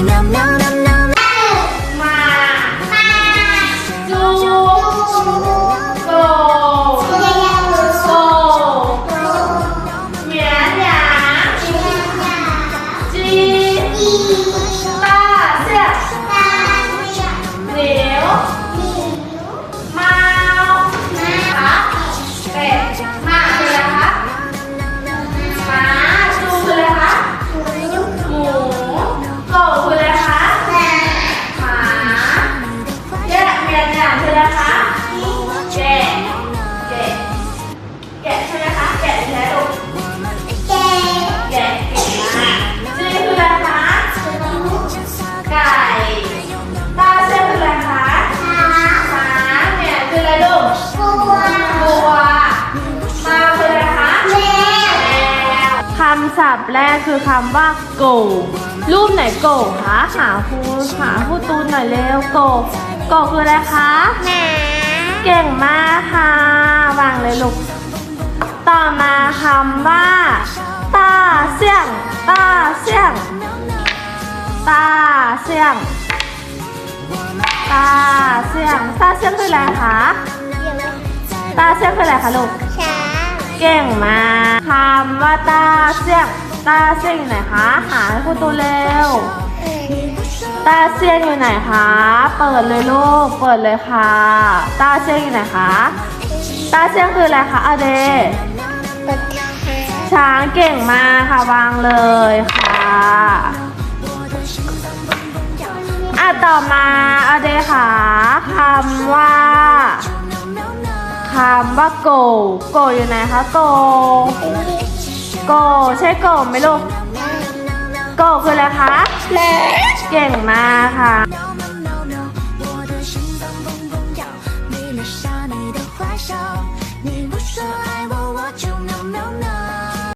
喵喵 คำศัพท์แรกคือคำว่า go รูปไหน go คะหาครูหาครูตูนหน่อยเร็ว go go คืออะไรคะหมาเก่งมากค่ะวางเลยลูกต่อมาคำว่าตาเสี่ยงตาเสี่ยงตาเสี่ยงตาเสี่ยงตาเสี่ยงคืออะไรคะเดี๋ยวตาเสี่ยงคืออะไรคะลูกช้างเก่งมาก คำว่าตาเสี่ยงตาเสี่ยงอยู่ไหนคะ หาให้ครูตูเร็ว ตาเซียงอยู่ไหนคะ เปิดเลยลูก เปิดเลยค่ะ ตาเซียงอยู่ไหนคะ ตาเซียงคืออะไรคะอเดช้างเก่งมากค่ะวางเลยค่ะอะต่อมาอเดค่ะคำว่า คำว่าโกโกอยู่ไหนคะโกโกใช่โกไหมลูกโกคืออะไรคะหมาเก่งมากค่ะ